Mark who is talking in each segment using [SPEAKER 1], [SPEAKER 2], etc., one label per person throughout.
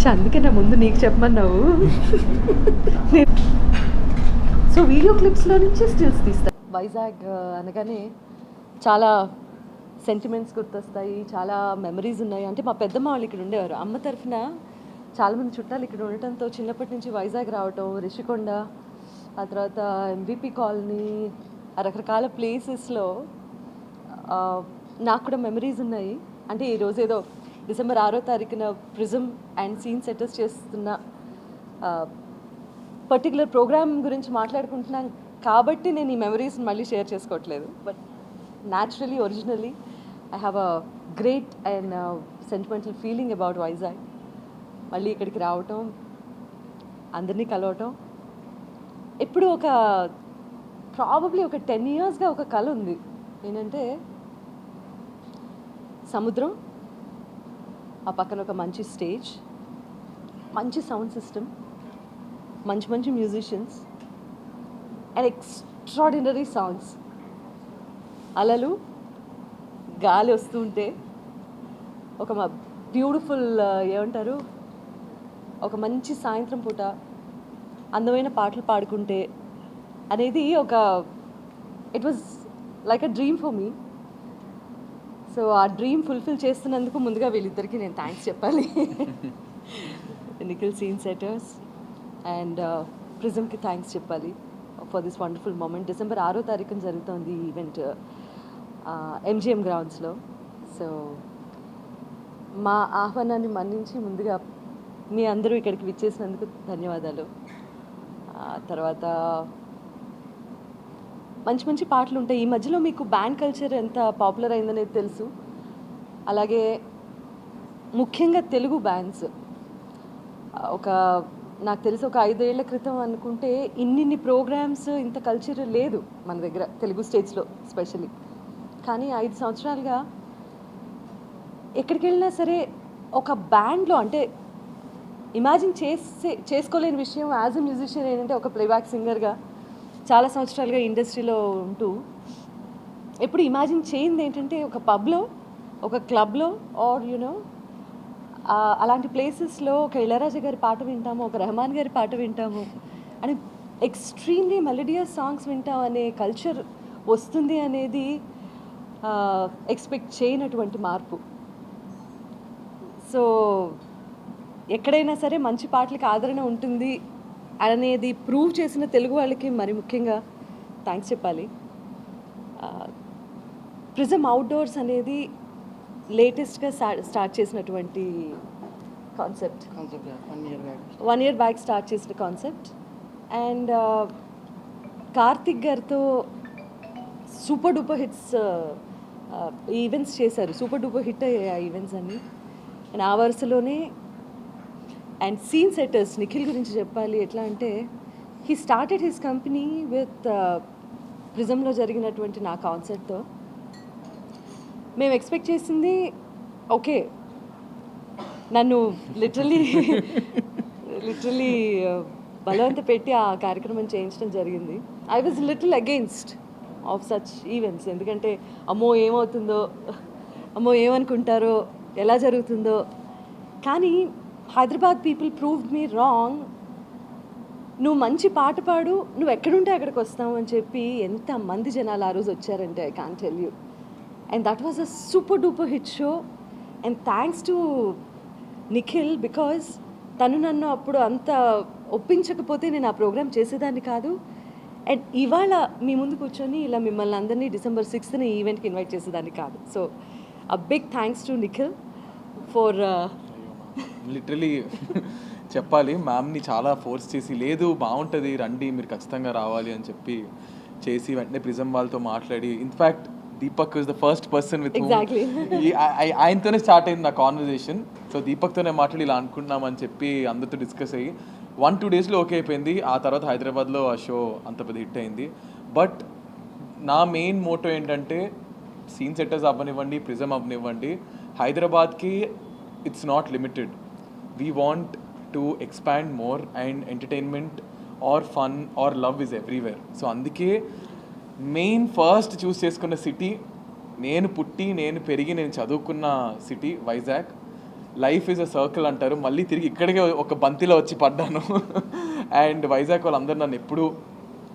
[SPEAKER 1] ఛ, అందుకే నా ముందు నీకు చెప్పమన్నావు. సో వీడియో క్లిప్స్లో నుంచి స్టిల్స్ తీస్తా. వైజాగ్ అనగానే చాలా సెంటిమెంట్స్ గుర్తొస్తాయి చాలా మెమరీస్ ఉన్నాయి. అంటే మా పెద్దమ్మ వాళ్ళు ఇక్కడ ఉండేవారు. అమ్మ తరఫున చాలామంది చుట్టాలు ఇక్కడ ఉండటంతో చిన్నప్పటి నుంచి వైజాగ్ రావటం రిషికొండ ఆ తర్వాత ఎంవిపి కాలనీ రకరకాల ప్లేసెస్లో నాకు కూడా మెమరీస్ ఉన్నాయి. అంటే ఈరోజు ఏదో డిసెంబర్ ఆరో తారీఖున ప్రిజం అండ్ సీన్ సెటర్స్ చేస్తున్న పర్టికులర్ ప్రోగ్రామ్ గురించి మాట్లాడుకుంటున్నాం కాబట్టి నేను ఈ మెమరీస్ మళ్ళీ షేర్ చేసుకోవట్లేదు. But naturally originally I have a great and sentimental feeling about Vizag మళ్ళీ ఇక్కడికి రావటం అందరినీ కలవటం. ఇప్పుడు ఒక ప్రాబబ్లీ ఒక టెన్ ఇయర్స్గా ఒక కళ ఉంది. ఏంటంటే సముద్రం ఆ పక్కన ఒక మంచి స్టేజ్ మంచి సౌండ్ సిస్టమ్ మంచి మంచి మ్యూజిషియన్స్ అండ్ ఎక్స్ట్రాడినరీ సాంగ్స్ అలలు గాలి వస్తుంటే ఒక బ్యూటిఫుల్ ఏమంటారు? ఒక మంచి సాయంత్రం పూట అందమైన పాటలు పాడుకుంటే అనేది ఒక it was like a dream for me so ఆ డ్రీమ్ ఫుల్ఫిల్ చేస్తున్నందుకు ముందుగా వీళ్ళిద్దరికి నేను థ్యాంక్స్ చెప్పాలి. నిఖిల్ సీన్ సెటర్స్ అండ్ ప్రిజమ్కి థ్యాంక్స్ చెప్పాలి for this wonderful moment December ఆరో తారీఖున జరుగుతోంది ఈ ఈవెంట్ ఎంజిఎం గ్రౌండ్స్లో సో మా ఆహ్వానాన్ని మన్నించి ముందుగా మీ అందరూ ఇక్కడికి విచ్చేసినందుకు ధన్యవాదాలు. తర్వాత మంచి మంచి పాటలు ఉంటాయి. ఈ మధ్యలో మీకు బ్యాండ్ కల్చర్ ఎంత పాపులర్ అయిందనేది తెలుసు. అలాగే ముఖ్యంగా తెలుగు బ్యాండ్స్ ఒక నాకు తెలిసి ఒక ఐదేళ్ళ క్రితం అనుకుంటే ఇన్నిన్ని ప్రోగ్రామ్స్ ఇంత కల్చర్ లేదు మన దగ్గర తెలుగు స్టేట్స్లో స్పెషల్లీ కానీ ఐదు సంవత్సరాలుగా ఎక్కడికి వెళ్ళినా సరే ఒక బ్యాండ్లో అంటే ఇమాజిన్ చేసే చేసుకోలేని విషయం యాజ్ ఎ మ్యూజిషియన్ ఏంటంటే ఒక ప్లేబ్యాక్ సింగర్గా చాలా సంవత్సరాలుగా ఇండస్ట్రీలో ఉంటూ ఎప్పుడు ఇమాజిన్ చేయింది ఏంటంటే ఒక పబ్లో ఒక క్లబ్లో ఆర్ యునో అలాంటి ప్లేసెస్లో ఒక ఇళరాజా గారి పాట వింటాము ఒక రెహమాన్ గారి పాట వింటాము అని ఎక్స్ట్రీమ్లీ మెలడియస్ సాంగ్స్ వింటాం అనే కల్చర్ వస్తుంది అనేది ఎక్స్పెక్ట్ చేయనటువంటి మార్పు. సో ఎక్కడైనా సరే మంచి పాటలకి ఆదరణ ఉంటుంది అనేది ప్రూవ్ చేసిన తెలుగు వాళ్ళకి మరి ముఖ్యంగా థ్యాంక్స్ చెప్పాలి. ప్రిజమ్ అవుట్డోర్స్ అనేది లేటెస్ట్గా స్టార్ట్ చేసినటువంటి concept
[SPEAKER 2] one year back
[SPEAKER 1] one year back start చేసిన కాన్సెప్ట్ అండ్ కార్తిక్ గారితో సూపర్ డూపర్ హిట్స్ ఈవెంట్స్ చేశారు. సూపర్ డూపర్ హిట్ అయ్యాయి ఆ ఈవెంట్స్ అన్ని. అండ్ ఆ వరుసలోనే అండ్ సీన్ సెటర్స్ నిఖిల్ గురించి చెప్పాలి ఎట్లా అంటే he started his company with ప్రిజంలో జరిగినటువంటి నా కాన్సర్ట్తో మేము ఎక్స్పెక్ట్ చేసింది ఓకే నన్ను లిటరలీ లిటరలీ uh, బలవంత పెట్టి ఆ కార్యక్రమం చేయించడం జరిగింది. I was little against of such events ఎందుకంటే అమ్మో ఏమవుతుందో అమ్మో ఏమనుకుంటారో ఎలా జరుగుతుందో. కానీ Hyderabad people prove me wrong. నువ్వు మంచి పాట పాడు నువ్వు ఎక్కడుంటే అక్కడికి వస్తావు అని చెప్పి ఎంత మంది జనాలు ఆ రోజు వచ్చారంటే I can tell you and that was a super duper hit show and thanks to Nikhil because తను నన్ను అప్పుడు అంత ఒప్పించకపోతే నేను ఆ ప్రోగ్రామ్ చేసేదాన్ని కాదు. అండ్ ఇవాళ మీ ముందు కూర్చొని ఇలా మిమ్మల్ని అందరినీ డిసెంబర్ సిక్స్త్ని ఈవెంట్కి ఇన్వైట్ చేసేదాన్ని కాదు. So a big thanks to Nikhil for
[SPEAKER 3] literally చెప్పాలి మ్యామ్ని చాలా ఫోర్స్ చేసి లేదు బాగుంటుంది రండి మీరు ఖచ్చితంగా రావాలి అని చెప్పి చేసి వెంటనే ప్రిజం వాళ్ళతో మాట్లాడి. In fact Deepak is the first person with. ఆయనతోనే స్టార్ట్ అయింది నా కాన్వర్జేషన్ సో దీపక్తోనే మాట్లాడి ఇలా అనుకుంటున్నామని చెప్పి అందరితో డిస్కస్ అయ్యి వన్ టూ డేస్లో ఓకే అయిపోయింది. ఆ తర్వాత హైదరాబాద్లో ఆ షో అంత పెద్ద హిట్ అయింది. బట్ నా మెయిన్ మోటో ఏంటంటే సీన్ సెట్టర్స్ అవ్వనివ్వండి ప్రిజం అవ్వనివ్వండి. హైదరాబాద్కి it's not limited we want to expand more and entertainment or fun or love is everywhere so అందుకే మెయిన్ ఫస్ట్ చూస్ చేసుకున్న సిటీ నేను పుట్టి నేను పెరిగి నేను చదువుకున్న city Vizag life is a circle అంటారు. మళ్ళీ తిరిగి ఇక్కడికే ఒక బంతిలో వచ్చి పడ్డాను. అండ్ వైజాగ్ వాళ్ళందరూ నన్ను ఎప్పుడూ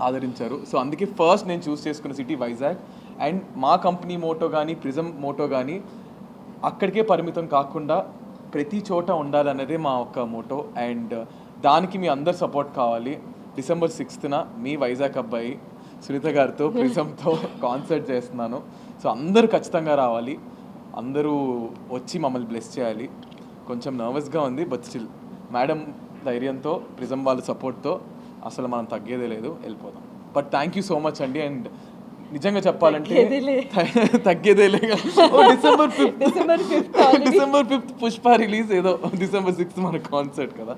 [SPEAKER 3] ఆదరించారు. సో అందుకే ఫస్ట్ నేను చూస్ చేసుకున్న సిటీ వైజాగ్ అండ్ మా కంపెనీ మోటో కానీ ప్రిజం మోటో కానీ అక్కడికే పరిమితం కాకుండా ప్రతి చోట ఉండాలన్నదే మా ఒక్క మోటో అండ్ దానికి మీ అందరు సపోర్ట్ కావాలి. డిసెంబర్ సిక్స్త్న మీ వైజాగ్ అబ్బాయి సునీత గారితో ప్రిజంతో కాన్సర్ట్ చేస్తున్నాను. సో అందరూ ఖచ్చితంగా రావాలి. అందరూ వచ్చి మమ్మల్ని బ్లెస్ చేయాలి. కొంచెం నర్వస్గా ఉంది బట్ స్టిల్ మేడం ధైర్యంతో ప్రిజం వాళ్ళ సపోర్ట్తో అసలు మనం తగ్గేదే లేదు. వెళ్ళిపోదాం. But thank you so much అండి. అండ్ నిజంగా చెప్పాలంటే
[SPEAKER 1] తగ్గేదేలే.
[SPEAKER 3] December fifth
[SPEAKER 1] December fifth
[SPEAKER 3] Pushpa release ఏదో. డిసెంబర్ సిక్స్త్ మన కాన్సర్ట్ కదా.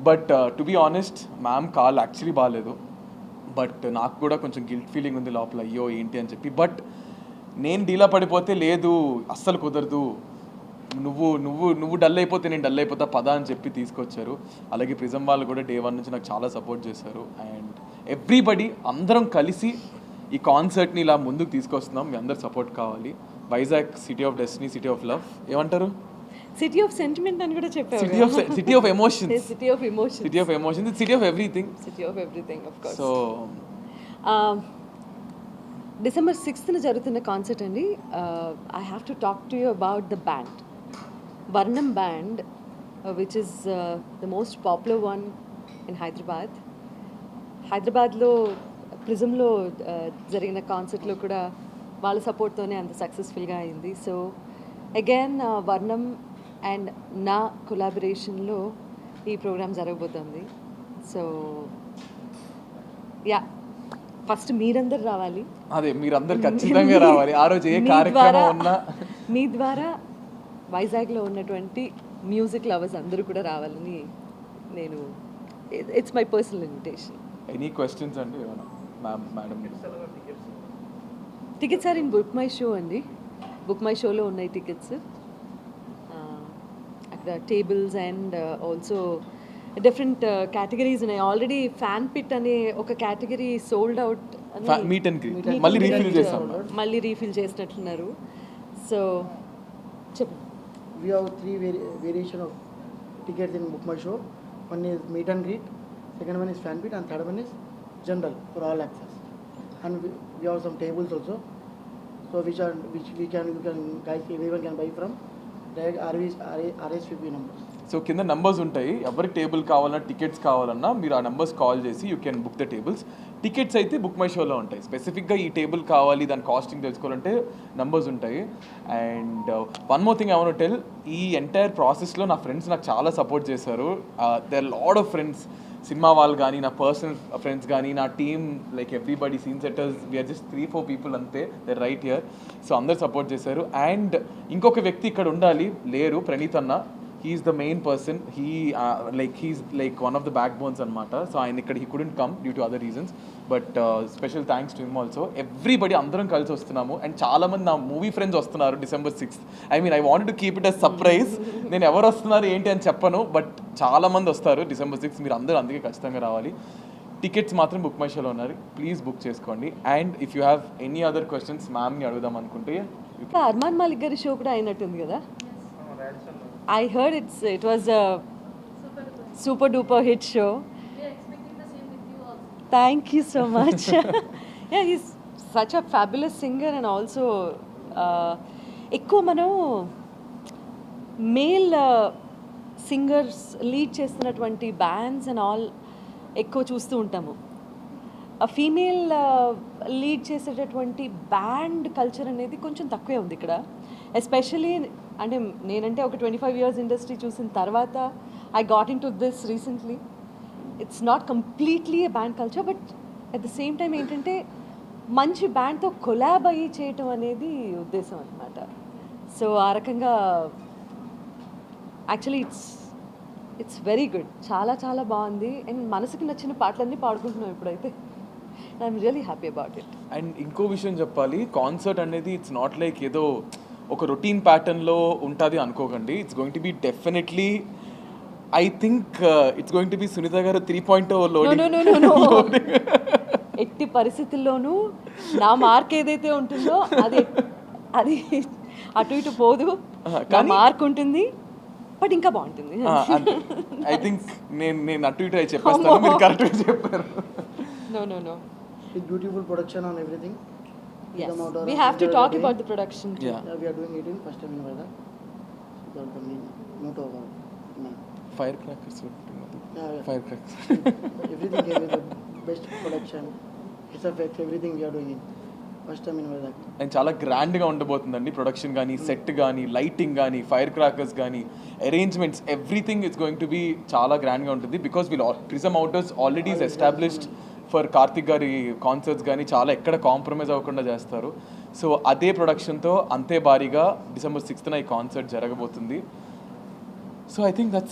[SPEAKER 3] But to be honest ma'am call actually బాగాలేదు బట్ నాకు కూడా కొంచెం గిల్ట్ ఫీలింగ్ ఉంది లోపల. అయ్యో ఏంటి అని చెప్పి. బట్ నేను డీలా పడిపోతే లేదు. అస్సలు కుదరదు. నువ్వు నువ్వు నువ్వు డల్ అయిపోతే నేను డల్ అయిపోతా. పదా అని చెప్పి తీసుకొచ్చారు. అలాగే ప్రిజం వాళ్ళు కూడా డే వన్ నుంచి నాకు చాలా సపోర్ట్ చేశారు. అండ్ ఎవ్రీబడి అందరం కలిసి ఈ కాన్సర్ట్ని ఇలా ముందుకు తీసుకొస్తున్నాం. మీ అందరు సపోర్ట్ కావాలి. Vizag city of destiny city of love ఏమంటారు?
[SPEAKER 1] సిటీ ఆఫ్ సెంటిమెంట్ అని కూడా చెప్పావు
[SPEAKER 3] city of city of emotions
[SPEAKER 1] city of emotion
[SPEAKER 3] city of emotions city of everything
[SPEAKER 1] city of everything of course
[SPEAKER 3] so
[SPEAKER 1] December సిక్స్త్న జరుగుతున్న concert అండి. I have to talk to you about the band Varnam band which is the most popular one in Hyderabad హైదరాబాద్లో ప్రిజంలో జరిగిన కాన్సర్ట్లో కూడా వాళ్ళ సపోర్ట్తోనే అంత సక్సెస్ఫుల్గా అయింది. సో అగైన్ వర్ణం అండ్ నా కొలాబరేషన్లో ఈ ప్రోగ్రామ్ జరగబోతుంది. సో యా ఫస్ట్ మీరందరు రావాలి.
[SPEAKER 3] అదే మీరందరు ఖచ్చితంగా రావాలి. ఆ రోజు ఏ కార్యక్రమం ఉన్నా.
[SPEAKER 1] మీ ద్వారా వైజాగ్లో ఉన్నటువంటి మ్యూజిక్ లవర్స్ అందరూ కూడా రావాలని నేను it's my personal invitation
[SPEAKER 3] any questions అండి ఏమైనా? Madam
[SPEAKER 1] tickets are in book my show అండి. బుక్ మై షోలో ఉన్నాయి టికెట్స్ అక్కడ tables and also different categories ఉన్నాయి. ఆల్రెడీ ఫ్యాన్ పిట్ అనే ఒక category sold out
[SPEAKER 3] meet and greet మళ్ళీ రీఫిల్ చేస్తాం.
[SPEAKER 1] మళ్ళీ రీఫిల్ చేసినట్లున్నారు సో చెప్పు
[SPEAKER 2] we have three vari- variation of tickets in book my show. One is meet and greet second one is fan pit and third one is general for all access. And we, we have some tables also. So which are which we can you can guys everyone can buy from. Direct RVs RSVP numbers.
[SPEAKER 3] So కింద numbers ఉంటాయి. ఎవరికి table కావాలన్నా tickets కావాలన్నా మీరు ఆ numbers call చేసి you can book the tables tickets అయితే book my షోలో ఉంటాయి. స్పెసిఫిక్గా ఈ టేబుల్ కావాలి దాని కాస్టింగ్ తెలుసుకోవాలంటే నంబర్స్ ఉంటాయి. And one more thing I tell ఈ ఎంటైర్ ప్రాసెస్లో నా ఫ్రెండ్స్ నాకు చాలా సపోర్ట్ చేశారు. There lot of friends cinema వాళ్ళు కానీ నా పర్సనల్ ఫ్రెండ్స్ కానీ నా team like everybody scene setters we're just three four people అంతే. దే రైట్ ఇయర్ సో అందరు సపోర్ట్ చేశారు. అండ్ ఇంకొక వ్యక్తి ఇక్కడ ఉండాలి లేరు ప్రణీత్ అన్న. He is the main person he like he's like one of the backbones అనమాట సో ఆయన ఇక్కడ he couldn't come due to other reasons but special thanks to him also everybody అందరం కలిసి వస్తున్నాము. అండ్ చాలా మంది నా మూవీ ఫ్రెండ్స్ వస్తున్నారు December sixth I mean I want to keep it a surprise నేను ఎవరు వస్తున్నారు ఏంటి అని చెప్పను. బట్ చాలా మంది వస్తారు డిసెంబర్ సిక్స్త్ మీరు అందరూ అందుకే ఖచ్చితంగా రావాలి. టికెట్స్ మాత్రం బుక్ మై షోలో ఉన్నారు. ప్లీజ్ బుక్ చేసుకోండి. And if you have any other questions మ్యామ్ని అడుగుదాం అనుకుంటే
[SPEAKER 1] అర్మాన్ మాలిక్ గారి షో కూడా అయినట్టుంది కదా? I heard it's it was super duper hit show thank you so much yeah is such a fabulous singer and also uh, ఎక్కువ మనం male singers lead చేస్తున్నటువంటి bands and all ఎక్కువ చూస్తూ ఉంటాము. ఫీమేల్ లీడ్ చేసేటటువంటి బ్యాండ్ కల్చర్ అనేది కొంచెం తక్కువే ఉంది ఇక్కడ. ఎస్పెషలీ అంటే నేనంటే ఒక ట్వంటీ ఫైవ్ ఇయర్స్ ఇండస్ట్రీ చూసిన తర్వాత I got into this recently it's not completely a band culture but at the same time ఏంటంటే మంచి బ్యాండ్తో కొలాబ్ అయ్యి చేయటం అనేది ఉద్దేశం అనమాట సో ఆ రకంగా actually it's it's very good చాలా చాలా బాగుంది. అండ్ మనసుకి నచ్చిన పాటలన్నీ పాడుకుంటున్నాం ఇప్పుడైతే. I'm really happy about it
[SPEAKER 3] and ఇంకో విషయం చెప్పాలి. కాన్సర్ట్ అనేది ఇట్స్ నాట్ లైక్ ఏదో ఒక రొటీన్ ప్యాటర్న్లో ఉంటుంది అనుకోకండి. It's going to be definitely I think it's going to be Sunitha garu three point
[SPEAKER 1] no. ఎట్టి పరిస్థితుల్లోనూ నా మార్క్ ఏదైతే ఉంటుందో అది అది అటు ఇటు పోదు. మార్క్ ఉంటుంది బట్ ఇంకా బాగుంటుంది.
[SPEAKER 3] ఐ థింక్ నేను నేను అటు ఇటు చెప్పేస్తాను. మీరు కరెక్ట్గా చెప్పారు.
[SPEAKER 1] No no no
[SPEAKER 2] production on everything. We
[SPEAKER 1] yes we
[SPEAKER 2] a
[SPEAKER 1] have to talk
[SPEAKER 2] day.
[SPEAKER 1] about the production too.
[SPEAKER 3] Yeah.
[SPEAKER 2] Yeah, we are doing it in first time in Vada. So that's the of our man.
[SPEAKER 3] Fire crackers
[SPEAKER 2] Yeah, yeah.
[SPEAKER 3] Fire crackers
[SPEAKER 2] everything here with the best production, effects, everything we are doing it. First time in Vada.
[SPEAKER 3] And చాలా గ్రాండ్గా ఉండబోతుందండి production కానీ set కానీ lighting కానీ fire crackers కానీ arrangements everything it's going to be చాలా గ్రాండ్గా ఉంటుంది because we'll Prism outers already established for Karthik గారి కాన్సర్ట్స్ కానీ చాలా ఎక్కడ కాంప్రమైజ్ అవ్వకుండా చేస్తారు. సో అదే ప్రొడక్షన్తో అంతే భారీగా డిసెంబర్ సిక్స్త్న ఈ కాన్సర్ట్ జరగబోతుంది. So I think that's